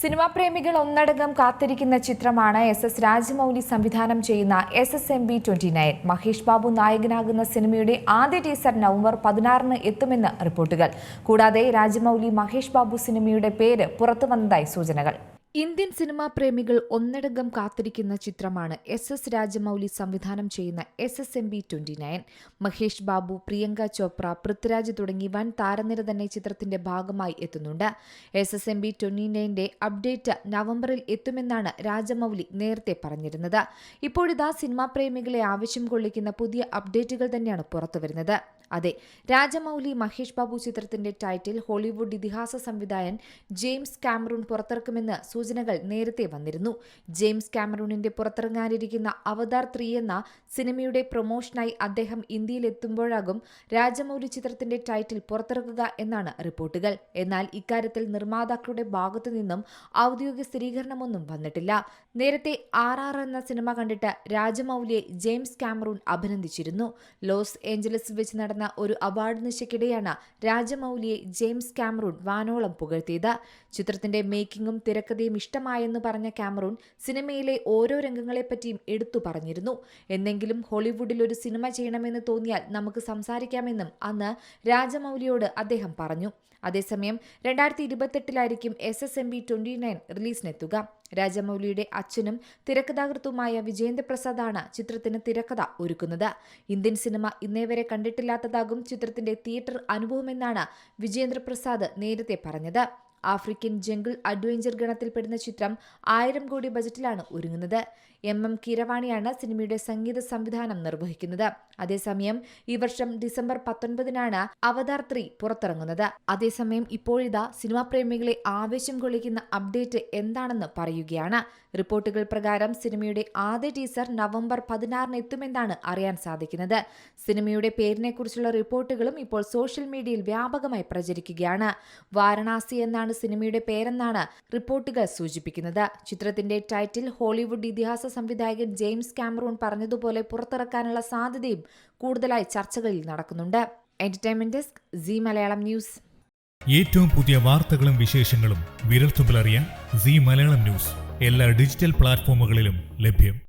Cinema പ്രേമികൾ ഒന്നടങ്കം കാത്തിരിക്കുന്ന ചിത്രമാണ് എസ് എസ് രാജമൗലി സംവിധാനം ചെയ്യുന്ന S S M B twenty nine Mahesh Babu നായകനാകുന്ന സിനിമയുടെ ആദ്യ ടീസർ നവംബർ പതിനാറിന് എത്തുമെന്ന് റിപ്പോർട്ടുകൾ. കൂടാതെ രാജമൗലി മഹേഷ് ബാബു സിനിമയുടെ പേര് പുറത്തുവന്നതായി സൂചനകൾ. ഇന്ത്യൻ സിനിമാ പ്രേമികൾ ഒന്നടങ്കം കാത്തിരിക്കുന്ന ചിത്രമാണ് എസ് എസ് രാജമൗലി സംവിധാനം ചെയ്യുന്ന S S M B twenty nine. Mahesh Babu Priyanka Chopra Prithviraj തുടങ്ങി വൻ താരനിര തന്നെ ചിത്രത്തിന്റെ ഭാഗമായി എത്തുന്നുണ്ട്. S S M B twenty നയന്റെ update നവംബറിൽ എത്തുമെന്നാണ് രാജമൗലി നേരത്തെ പറഞ്ഞിരുന്നത്. ഇപ്പോഴിതാ സിനിമാ പ്രേമികളെ ആവശ്യം കൊള്ളിക്കുന്ന പുതിയ അപ്ഡേറ്റുകൾ തന്നെയാണ് പുറത്തുവരുന്നത്. അതെ രാജമൌലി മഹേഷ് ബാബു ചിത്രത്തിന്റെ ടൈറ്റിൽ ഹോളിവുഡ് ഇതിഹാസ സംവിധായൻ ജെയിംസ് കാമറൂൺ പുറത്തിറക്കുമെന്ന് സൂചനകൾ നേരത്തെ വന്നിരുന്നു. ജെയിംസ് കാമറൂണിന്റെ പുറത്തിറങ്ങാനിരിക്കുന്ന അവതാർ ത്രീ എന്ന സിനിമയുടെ പ്രൊമോഷനായി അദ്ദേഹം ഇന്ത്യയിലെത്തുമ്പോഴാകും രാജമൌലി ചിത്രത്തിന്റെ ടൈറ്റിൽ പുറത്തിറക്കുക എന്നാണ് റിപ്പോർട്ടുകൾ. എന്നാൽ ഇക്കാര്യത്തിൽ നിർമ്മാതാക്കളുടെ ഭാഗത്തു നിന്നും ഔദ്യോഗിക സ്ഥിരീകരണമൊന്നും വന്നിട്ടില്ല. നേരത്തെ ആർ ആർ എന്ന സിനിമ കണ്ടിട്ട് രാജമൌലിയെ ജെയിംസ് കാമറൂൺ അഭിനന്ദിച്ചിരുന്നു. ലോസ് ഏഞ്ചലസിൽ വെച്ച് നടന്ന ഒരു അവാർഡ് നിശയ്ക്കിടെയാണ് രാജമൗലിയെ ജെയിംസ് കാമറൂൺ വാനോളം പുകഴ്ത്തിയത്. ചിത്രത്തിന്റെ മേക്കിംഗും തിരക്കഥയും ഇഷ്ടമായെന്ന് പറഞ്ഞ കാമറൂൺ സിനിമയിലെ ഓരോ രംഗങ്ങളെപ്പറ്റിയും എടുത്തു പറഞ്ഞിരുന്നു. എന്നെങ്കിലും ഹോളിവുഡിൽ ഒരു സിനിമ ചെയ്യണമെന്ന് തോന്നിയാൽ നമുക്ക് സംസാരിക്കാമെന്നും അന്ന് രാജമൗലിയോട് അദ്ദേഹം പറഞ്ഞു. അതേസമയം രണ്ടായിരത്തി ഇരുപത്തെട്ടിലായിരിക്കും S S M B twenty nine റിലീസിനെത്തുക. രാജമൗലിയുടെ അച്ഛനും തിരക്കഥാകൃത്തുമായ വിജയേന്ദ്രപ്രസാദാണ് ചിത്രത്തിന് തിരക്കഥ ഒരുക്കുന്നത്. ഇന്ത്യൻ സിനിമ ഇന്നേവരെ കണ്ടിട്ടില്ലാത്തതാകും ചിത്രത്തിന്റെ തിയേറ്റർ അനുഭവമെന്നാണ് വിജേന്ദ്രപ്രസാദ് നേരത്തെ പറഞ്ഞത്. ആഫ്രിക്കൻ ജംഗിൾ അഡ്വഞ്ചർ ഗണത്തിൽപ്പെടുന്ന ചിത്രം ആയിരം കോടി ബജറ്റിലാണ് ഒരുങ്ങുന്നത്. എം എം കീരവാണിയാണ് സിനിമയുടെ സംഗീത സംവിധാനം നിർവഹിക്കുന്നത്. അതേസമയം ഈ വർഷം ഡിസംബർ പത്തൊൻപതിനാണ് അവതാർ ത്രീ പുറത്തിറങ്ങുന്നത്. അതേസമയം ഇപ്പോഴിതാ സിനിമാ പ്രേമികളെ ആവേശം കൊള്ളിക്കുന്ന അപ്ഡേറ്റ് എന്താണെന്ന് പറയുകയാണ്. റിപ്പോർട്ടുകൾ പ്രകാരം സിനിമയുടെ ആദ്യ ടീസർ നവംബർ പതിനാറിന് എത്തുമെന്നാണ് അറിയാൻ സാധിക്കുന്നത്. സിനിമയുടെ പേരിനെക്കുറിച്ചുള്ള റിപ്പോർട്ടുകളും ഇപ്പോൾ സോഷ്യൽ മീഡിയയിൽ വ്യാപകമായി പ്രചരിക്കുകയാണ്. വാരണാസി എന്നാണ് സിനിമയുടെ പേരെന്നാണ് റിപ്പോർട്ടുകൾ സൂചിപ്പിക്കുന്നത്. ചിത്രത്തിന്റെ ടൈറ്റിൽ ഹോളിവുഡ് ഇതിഹാസ സംവിധായകൻ ജെയിംസ് കാമറൂൺ പറഞ്ഞതുപോലെ പുറത്തിറക്കാനുള്ള സാധ്യതയും കൂടുതലായി ചർച്ചകളിൽ നടക്കുന്നുണ്ട്. Entertainment desk Zee Malayalam news. ഏറ്റവും പുതിയ വാർത്തകളും വിശേഷങ്ങളും വിരൽത്തുമ്പിലറിയാൻ സി മലയാളം ന്യൂസ്. എല്ലാ ഡിജിറ്റൽ പ്ലാറ്റ്ഫോമുകളിലും ലഭ്യം.